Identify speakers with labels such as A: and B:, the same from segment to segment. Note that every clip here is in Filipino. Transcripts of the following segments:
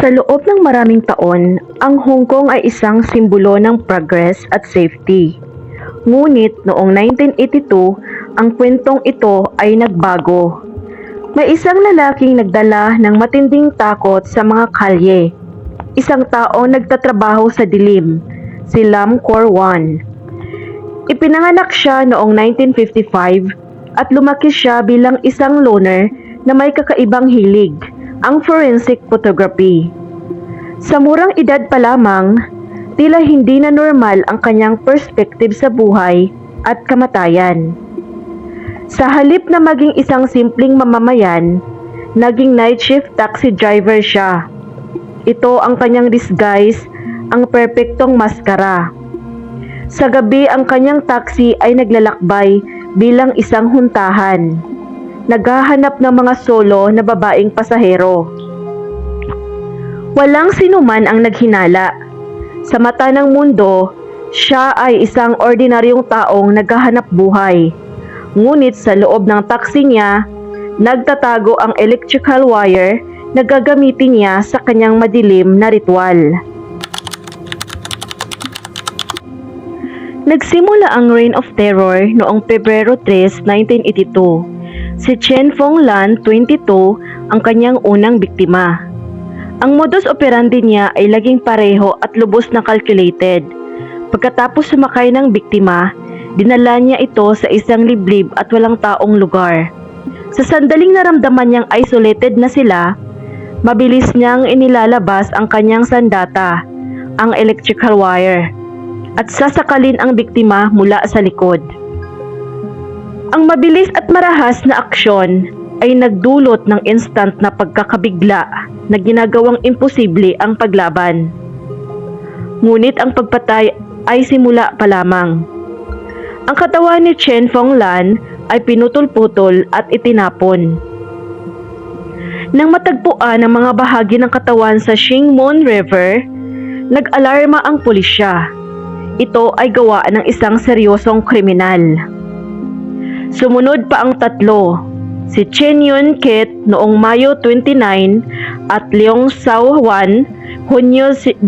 A: Sa loob ng maraming taon, ang Hong Kong ay isang simbolo ng progress at safety. Ngunit noong 1982, ang kwentong ito ay nagbago. May isang lalaking nagdala ng matinding takot sa mga kalye. Isang taong nagtatrabaho sa dilim, si Lam Kor Wan. Ipinanganak siya noong 1955 at lumaki siya bilang isang loner na may kakaibang hilig, ang forensic photography. Sa murang edad pa lamang, tila hindi na normal ang kanyang perspective sa buhay at kamatayan. Sa halip na maging isang simpleng mamamayan, naging night shift taxi driver siya. Ito ang kanyang disguise, ang perpektong maskara. Sa gabi ang kanyang taxi ay naglalakbay bilang isang huntahan. Naghahanap ng mga solo na babaeng pasahero. Walang sinuman ang naghinala. Sa mata ng mundo, siya ay isang ordinaryong taong naghahanap buhay. Ngunit sa loob ng taxi niya, nagtatago ang electrical wire na gagamitin niya sa kanyang madilim na ritual. Nagsimula ang Reign of Terror noong Pebrero 3, 1982. Si Chen Fong Lan, 22, ang kanyang unang biktima. Ang modus operandi niya ay laging pareho at lubos na calculated. Pagkatapos sumakay ng biktima, dinala niya ito sa isang liblib at walang taong lugar. Sa sandaling naramdaman niyang isolated na sila, mabilis niyang inilalabas ang kanyang sandata, ang electrical wire, at sasakalin ang biktima mula sa likod. Ang mabilis at marahas na aksyon ay nagdulot ng instant na pagkakabigla na ginagawang imposible ang paglaban. Ngunit ang pagpatay ay simula pa lamang. Ang katawan ni Chen Fong Lan ay pinutol-putol at itinapon. Nang matagpuan ang mga bahagi ng katawan sa Shingmon River, nag-alarma ang pulisya. Ito ay gawa ng isang seryosong kriminal. Sumunod pa ang tatlo, si Chen Yun Kit noong Mayo 29 at Leong Sao Wan, Hunyo 17,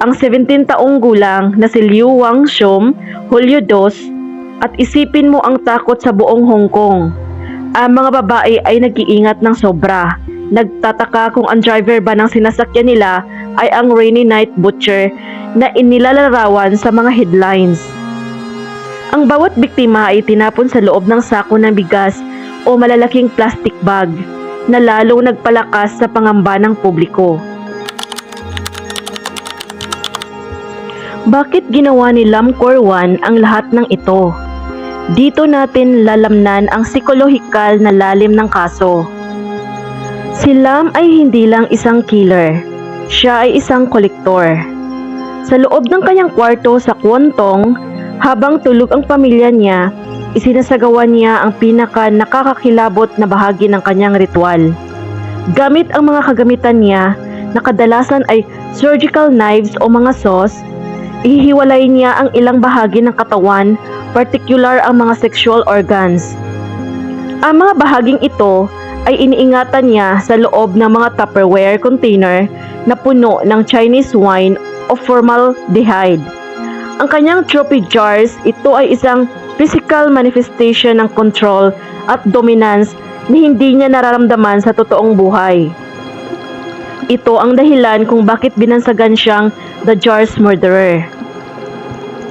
A: ang 17 taong gulang na si Liu Wang Shom, Hulyo 2, at isipin mo ang takot sa buong Hong Kong. Ang mga babae ay nag-iingat ng sobra. Nagtataka kung ang driver ba ng sinasakyan nila ay ang Rainy Night Butcher na inilalarawan sa mga headlines. Ang bawat biktima ay tinapon sa loob ng sako ng bigas o malalaking plastic bag na lalong nagpalakas sa pangamba ng publiko. Bakit ginawa ni Lam Korwan ang lahat ng ito? Dito natin lalamnan ang psikolohikal na lalim ng kaso. Si Lam ay hindi lang isang killer. Siya ay isang kolektor. Sa loob ng kanyang kwarto sa Kwontong, habang tulog ang pamilya niya, isinasagawa niya ang pinaka nakakakilabot na bahagi ng kanyang ritual. Gamit ang mga kagamitan niya na kadalasan ay surgical knives o mga saws, ihiwalay niya ang ilang bahagi ng katawan, particular ang mga sexual organs. Ang mga bahaging ito ay iniingatan niya sa loob ng mga Tupperware container na puno ng Chinese wine o formaldehyde. Ang kanyang trophy jars, ito ay isang physical manifestation ng control at dominance na hindi niya nararamdaman sa totoong buhay. Ito ang dahilan kung bakit binansagan siyang The Jars Murderer.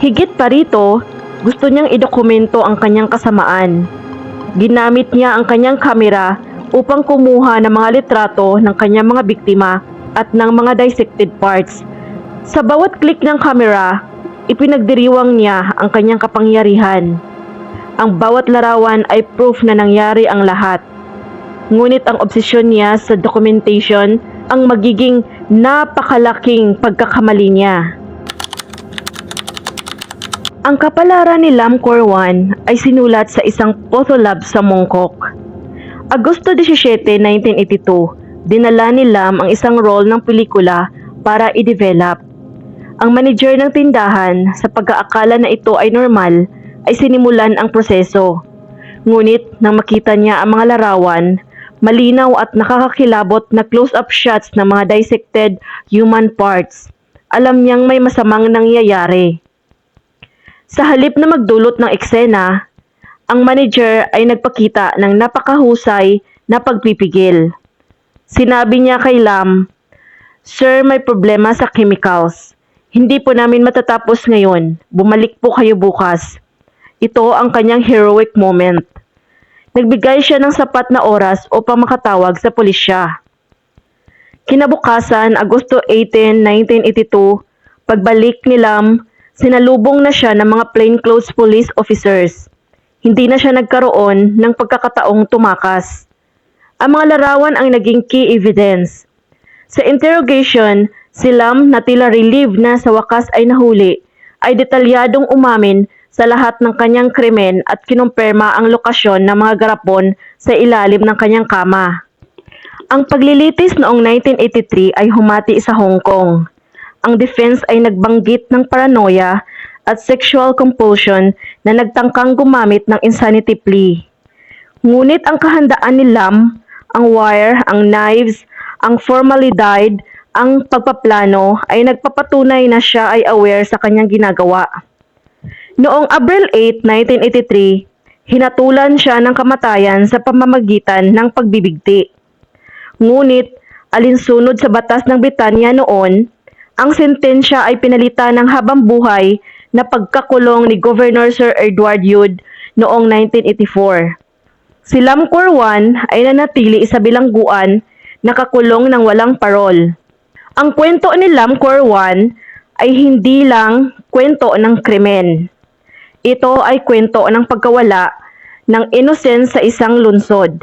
A: Higit pa rito, gusto niyang idokumento ang kanyang kasamaan. Ginamit niya ang kanyang kamera upang kumuha ng mga litrato ng kanyang mga biktima at ng mga dissected parts. Sa bawat click ng kamera, ipinagdiriwang niya ang kanyang kapangyarihan. Ang bawat larawan ay proof na nangyari ang lahat. Ngunit ang obsesyon niya sa documentation ang magiging napakalaking pagkakamali niya. Ang kapalaran ni Lam Korwan ay sinulat sa isang photolab sa Mongkok. Agosto 17, 1982, dinala ni Lam ang isang roll ng pelikula para i-develop. Ang manager ng tindahan, sa pag-aakala na ito ay normal, ay sinimulan ang proseso. Ngunit nang makita niya ang mga larawan, malinaw at nakakakilabot na close-up shots ng mga dissected human parts. Alam niyang may masamang nangyayari. Sa halip na magdulot ng eksena, ang manager ay nagpakita ng napakahusay na pagpipigil. Sinabi niya kay Lam, Sir, may problema sa chemicals. Hindi po namin matatapos ngayon. Bumalik po kayo bukas. Ito ang kanyang heroic moment. Nagbigay siya ng sapat na oras upang makatawag sa pulisya. Kinabukasan, Agosto 18, 1982, pagbalik ni Lam, sinalubong na siya ng mga plainclothes police officers. Hindi na siya nagkaroon ng pagkakataong tumakas. Ang mga larawan ang naging key evidence. Sa interrogation, si Lam na tila relieved na sa wakas ay nahuli, ay detalyadong umamin sa lahat ng kanyang krimen at kinumpirma ang lokasyon ng mga garapon sa ilalim ng kanyang kama. Ang paglilitis noong 1983 ay humati sa Hong Kong. Ang defense ay nagbanggit ng paranoia at sexual compulsion na nagtangkang gumamit ng insanity plea. Ngunit ang kahandaan ni Lam, ang wire, ang knives, ang formaldehyde, ang pagpaplano ay nagpapatunay na siya ay aware sa kanyang ginagawa. Noong Abril 8, 1983, hinatulan siya ng kamatayan sa pamamagitan ng pagbibigti. Ngunit, alinsunod sa batas ng Britanya noon, ang sentensya ay pinalitan ng habang buhay na pagkakulong ni Governor Sir Edward Youd noong 1984. Si Lam Corwan ay nanatili sa bilangguan nakakulong ng walang parol. Ang kwento ni Lam Corwan ay hindi lang kwento ng krimen. Ito ay kwento ng pagkawala ng innocence sa isang lunsod.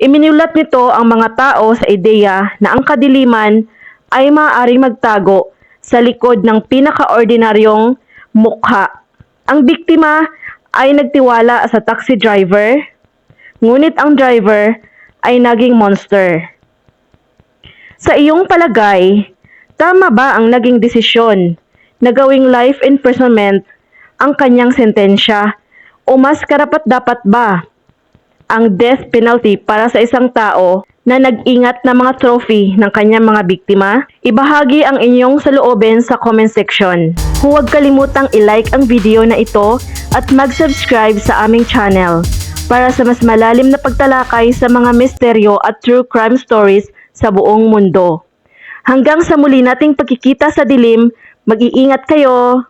A: Iminulat nito ang mga tao sa ideya na ang kadiliman ay maaaring magtago sa likod ng pinakaordinaryong mukha. Ang biktima ay nagtiwala sa taxi driver, ngunit ang driver ay naging monster. Sa iyong palagay, tama ba ang naging desisyon na gawing life imprisonment ang kanyang sentensya o mas karapat dapat ba ang death penalty para sa isang tao na nag-ingat ng mga trophy ng kanyang mga biktima? Ibahagi ang inyong saloobin sa comment section. Huwag kalimutang i-like ang video na ito at mag-subscribe sa aming channel para sa mas malalim na pagtalakay sa mga misteryo at true crime stories sa buong mundo. Hanggang sa muli nating pagkikita sa dilim, mag-iingat kayo!